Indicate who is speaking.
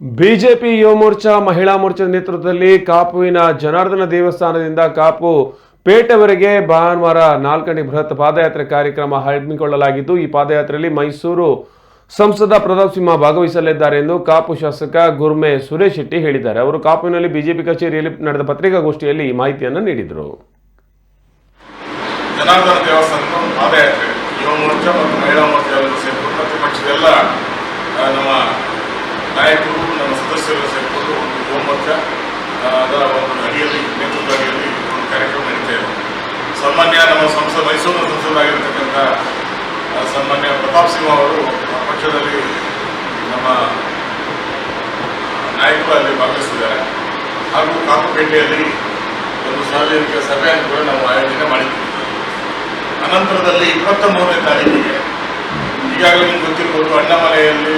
Speaker 1: BJP Yuva Morcha ಮಹಿಳಾ ಮೋರ್ಚಾ ನೇತೃತ್ವದಲ್ಲಿ ಕಾಪುವಿನ ಜನಾರ್ದನ ದೇವಸ್ಥಾನದಿಂದ ಕಾಪು ಪೇಟೆವರೆಗೆ ಭಾನುವಾರ ನಾಲ್ಕನೇ ಬೃಹತ್ ಪಾದಯಾತ್ರೆ ಕಾರ್ಯಕ್ರಮ ಹಮ್ಮಿಕೊಳ್ಳಲಾಗಿದ್ದು, ಈ ಪಾದಯಾತ್ರೆಯಲ್ಲಿ ಮೈಸೂರು ಸಂಸದ ಪ್ರತಾಪ್ ಸಿಂಹ ಭಾಗವಹಿಸಲಿದ್ದಾರೆ ಎಂದು ಕಾಪು ಶಾಸಕ ಗುರ್ಮೆ ಸುರೇಶ್ ಶೆಟ್ಟಿ ಹೇಳಿದ್ದಾರೆ. ಅವರು ಕಾಪುವಿನಲ್ಲಿ ಬಿಜೆಪಿ ಕಚೇರಿಯಲ್ಲಿ ನಡೆದ ಪತ್ರಿಕಾಗೋಷ್ಠಿಯಲ್ಲಿ ಈ ಮಾಹಿತಿಯನ್ನು ನೀಡಿದರು.
Speaker 2: ಜನಾರ್ದನ ದೇವಸ್ಥಾನದ ಒಂದು ಪಾದಯಾತ್ರೆ ಮೋರ್ಚಾ ಮತ್ತು ಎಲ್ಲ ನಮ್ಮ ನಾಯಕರು ಸದಸ್ಯರು ಸೇರಿಕೊಂಡು ಒಂದು ಯುವ ಅದರ ಒಂದು ಅಡಿಯಲ್ಲಿ ನೇತೃತ್ವ ಅಡಿಯಲ್ಲಿ ಒಂದು ಕಾರ್ಯಕ್ರಮ ನಡೀತಾ ಸಾಮಾನ್ಯ ನಮ್ಮ ಸಂಸದ ಮೈಸೂರು ಸಂಸದರಾಗಿರ್ತಕ್ಕಂಥ ಆ, ಸನ್ಮಾನ್ಯ ಪ್ರತಾಪ್ ಸಿಂಹ ಅವರು ಪಕ್ಷದಲ್ಲಿ ನಮ್ಮ ನಾಯಕರು ಅಲ್ಲಿ ಭಾಗವಹಿಸಿದ್ದಾರೆ. ಹಾಗೂ ಕಾಪುಪೇಟೆಯಲ್ಲಿ ಒಂದು ಸಾರ್ವಜನಿಕ ಸಭೆಯನ್ನು ಕೂಡ ನಾವು ಆಯೋಜನೆ ಮಾಡಿದ್ದೀವಿ. ಅನಂತರದಲ್ಲಿ ಇಪ್ಪತ್ತ ಮೂರನೇ ತಾರೀಕಿಗೆ ಈಗಾಗಲೇ ನಿಮ್ಗೆ ಗೊತ್ತಿರ್ಬೋದು ಅಣ್ಣಾಮಲೆಯಲ್ಲಿ